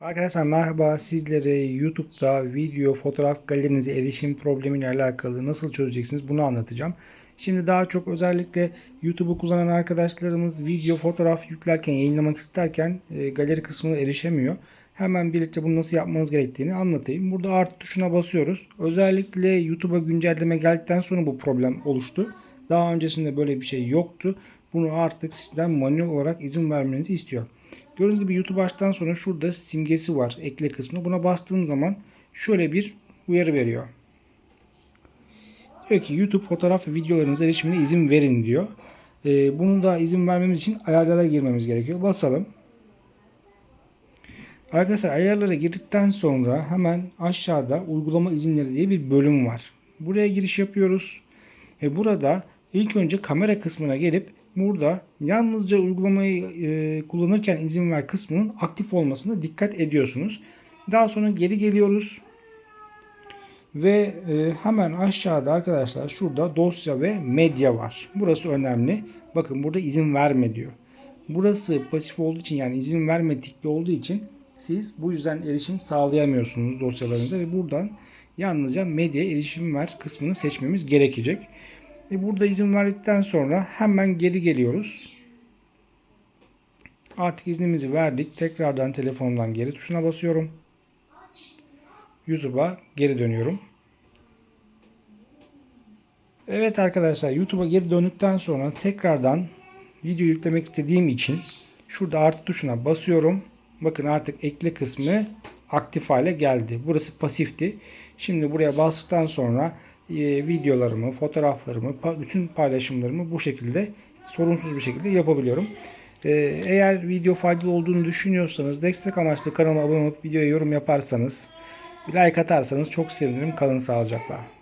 Arkadaşlar merhaba sizlere YouTube'da video fotoğraf galerinize erişim problemiyle alakalı nasıl çözeceksiniz bunu anlatacağım. Şimdi daha çok özellikle YouTube'u kullanan arkadaşlarımız video fotoğraf yüklerken yayınlamak isterken e, galeri kısmına erişemiyor. Hemen birlikte bunu nasıl yapmanız gerektiğini anlatayım. Burada artı tuşuna basıyoruz. Özellikle YouTube'a güncelleme geldikten sonra bu problem oluştu. Daha öncesinde böyle bir şey yoktu. Bunu artık sizden manuel olarak izin vermenizi istiyor. Gördüğünüz gibi YouTube açtıktan sonra şurada simgesi var ekle kısmı. Buna bastığım zaman şöyle bir uyarı veriyor. Diyor ki YouTube fotoğraf ve videolarınıza erişimine izin verin diyor. Ee, bunu da izin vermemiz için ayarlara girmemiz gerekiyor. Basalım. Arkadaşlar ayarlara girdikten sonra hemen aşağıda uygulama izinleri diye bir bölüm var. Buraya giriş yapıyoruz. Ve burada ilk önce kamera kısmına gelip burada yalnızca uygulamayı e, kullanırken izin ver kısmının aktif olmasına dikkat ediyorsunuz. Daha sonra geri geliyoruz. Ve e, hemen aşağıda arkadaşlar şurada dosya ve medya var. Burası önemli. Bakın burada izin verme diyor. Burası pasif olduğu için yani izin verme tikli olduğu için siz bu yüzden erişim sağlayamıyorsunuz dosyalarınıza ve buradan yalnızca medya erişim ver kısmını seçmemiz gerekecek. Ve burada izin verdikten sonra hemen geri geliyoruz. Artık iznimizi verdik. Tekrardan telefondan geri tuşuna basıyorum. YouTube'a geri dönüyorum. Evet arkadaşlar YouTube'a geri döndükten sonra tekrardan video yüklemek istediğim için şurada artı tuşuna basıyorum. Bakın artık ekle kısmı aktif hale geldi. Burası pasifti. Şimdi buraya bastıktan sonra videolarımı, fotoğraflarımı, bütün paylaşımlarımı bu şekilde sorunsuz bir şekilde yapabiliyorum. E, eğer video faydalı olduğunu düşünüyorsanız destek amaçlı kanala abone olup videoya yorum yaparsanız, like atarsanız çok sevinirim. Kalın sağlıcakla.